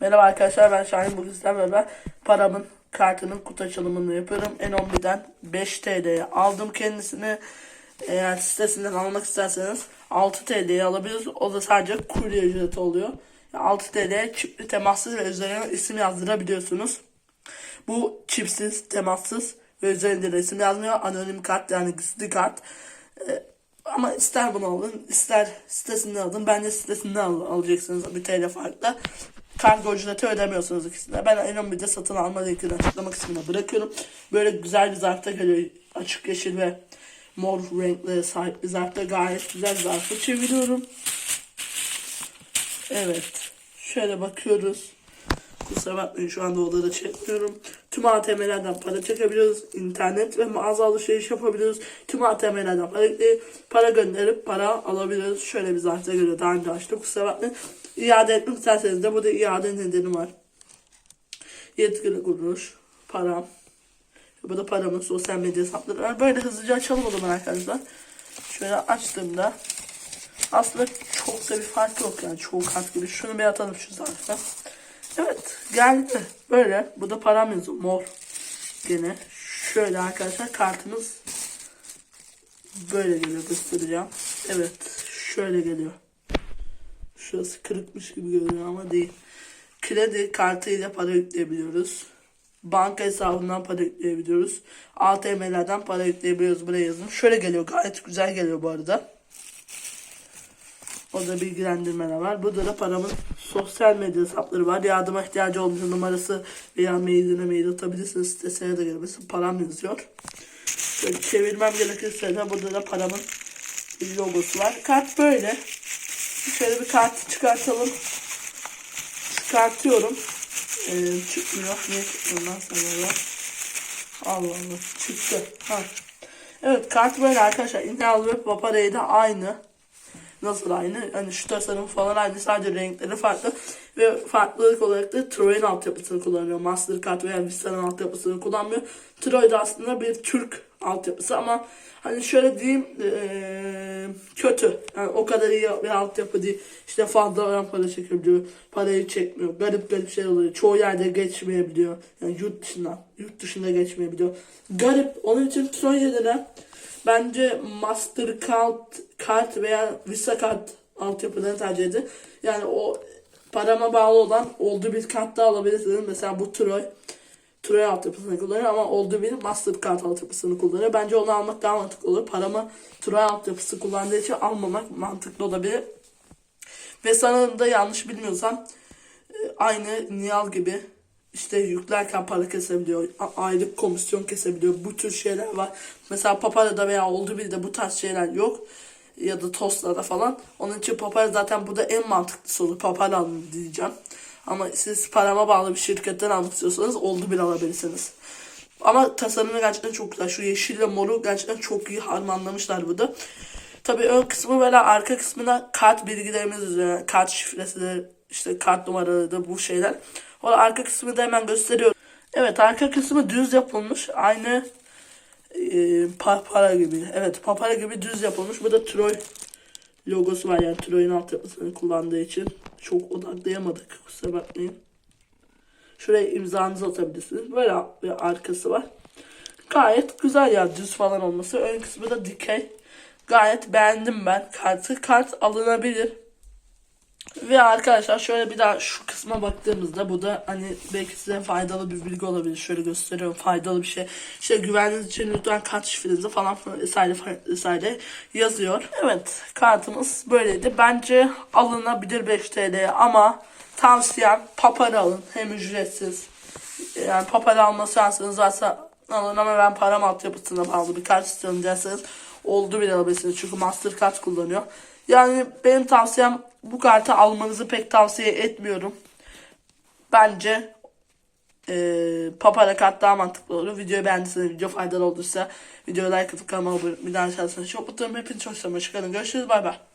Merhaba arkadaşlar ben Şahin bugün sizlerle beraber paramın kartının kutu açılımını yapıyorum. N11'den 5 TL'ye aldım kendisini. Eğer sitesinden almak isterseniz 6 TL'ye alabiliriz. O da sadece kurye ücreti oluyor. 6 TL'ye çipli temassız ve üzerine isim yazdırabiliyorsunuz. Bu çipsiz, temassız ve üzerinde resim yazmıyor. Anonim kart yani gizli kart. Ee, ama ister bunu alın, ister sitesinden alın. Bence sitesinden al, alacaksınız bir TL farkla. Kargo ücreti ödemiyorsunuz ikisinde. Ben N11'de satın alma linkini açıklama kısmına bırakıyorum. Böyle güzel bir zarfta geliyor. Açık yeşil ve mor renklere sahip bir zarfta gayet güzel bir zarfı çeviriyorum. Evet. Şöyle bakıyoruz. Kusura bakmayın şu anda odaları çekmiyorum. Tüm ATM'lerden para çekebiliyoruz. İnternet ve mağaza alışveriş yapabiliyoruz. Tüm ATM'lerden para para gönderip para alabiliyoruz. Şöyle bir zarfta göre daha önce açtım. Kusura bakmayın. İade etmek isterseniz de burada iade nedeni var. Yetkili kuruluş, param. Burada paramın sosyal medya hesapları var. Böyle hızlıca açalım o zaman arkadaşlar. Şöyle açtığımda aslında çok da bir fark yok yani çoğu kart gibi. Şunu bir atalım şu zarfa. Evet geldi. Böyle. Bu da param yazıyor. Mor. Gene. Şöyle arkadaşlar kartımız böyle geliyor göstereceğim. Evet. Şöyle geliyor. Şurası kırıkmış gibi görünüyor ama değil. Kredi kartıyla para yükleyebiliyoruz. Banka hesabından para yükleyebiliyoruz. ATM'lerden para yükleyebiliyoruz. Buraya yazın. Şöyle geliyor. Gayet güzel geliyor bu arada. O da bilgilendirmeler var. Burada da paramın sosyal medya hesapları var. Yardıma ihtiyacı olunca numarası veya mailine mail atabilirsiniz. Sitesine de gelmesin. Param yazıyor. Şöyle çevirmem gerekirse de burada da paramın logosu var. Kart böyle. Şöyle bir kart çıkartalım. Çıkartıyorum. Ee, çıkmıyor. Niye çıkmıyor lan sana? Allah Allah. Çıktı. Ha. Evet kart böyle arkadaşlar. İnternet ve Papara'yı da aynı. Nasıl aynı? Hani şu tasarım falan aynı. Sadece renkleri farklı. Ve farklılık olarak da Troy'un altyapısını kullanıyor. Mastercard veya Vista'nın altyapısını kullanmıyor. Troy da aslında bir Türk altyapısı ama hani şöyle diyeyim eee, kötü. Yani o kadar iyi bir altyapı değil. İşte fazla para çekebiliyor. Parayı çekmiyor. Garip garip şey oluyor. Çoğu yerde geçmeyebiliyor. Yani yurt dışında. Yurt dışında geçmeyebiliyor. Garip. Onun için Troy yerine Bence Mastercard kart veya Visa kart altyapılarını tercih edin. Yani o parama bağlı olan olduğu bir kart da alabilirsiniz. Mesela bu Troy. Troy altyapısını kullanıyor ama olduğu bir Mastercard altyapısını kullanıyor. Bence onu almak daha mantıklı olur. Paramı Troy altyapısı kullandığı için almamak mantıklı olabilir. Ve sanırım da yanlış bilmiyorsam e, aynı Nial gibi işte yüklerken para kesebiliyor. Aylık komisyon kesebiliyor. Bu tür şeyler var. Mesela Papara'da veya oldu bir de bu tarz şeyler yok. Ya da Tosta'da falan. Onun için Papara zaten burada en mantıklısı olur. Papara alın diyeceğim. Ama siz parama bağlı bir şirketten almak istiyorsanız oldu bir alabilirsiniz. Ama tasarımı gerçekten çok güzel. Şu yeşille moru gerçekten çok iyi harmanlamışlar burada. Tabii ön kısmı böyle arka kısmına kart bilgilerimiz üzerine, kart şifresi, işte kart numaraları da bu şeyler. O arka kısmı da hemen gösteriyorum. Evet arka kısmı düz yapılmış. Aynı papara gibi. Evet papara gibi düz yapılmış. Bu da Troy logosu var yani Troy'un altyapısını kullandığı için. Çok odaklayamadık kusura bakmayın. Şuraya imzanızı atabilirsiniz. Böyle bir arkası var. Gayet güzel ya düz falan olması. Ön kısmı da dikey. Gayet beğendim ben kartı. Kart alınabilir. Ve arkadaşlar şöyle bir daha şu kısma baktığımızda bu da hani belki size faydalı bir bilgi olabilir. Şöyle gösteriyorum faydalı bir şey. İşte güvenliğiniz için lütfen kart şifrenizi falan vesaire vesaire yazıyor. Evet kartımız böyleydi. Bence alınabilir 5 TL'ye ama tavsiyem papara alın. Hem ücretsiz. Yani papara alma şansınız varsa alın ama ben param altyapısına bağlı bir kart istiyorum derseniz oldu bile alabilirsiniz. Çünkü Mastercard kullanıyor. Yani benim tavsiyem bu kartı almanızı pek tavsiye etmiyorum. Bence eee papara kart daha mantıklı olur. Videoyu beğendiyseniz, video faydalı olursa videoya like atıp kanalıma abone olmayı, daha aşağısına çok mutluyum. Hepiniz çok. Hoşçakalın. Görüşürüz. Bay bay.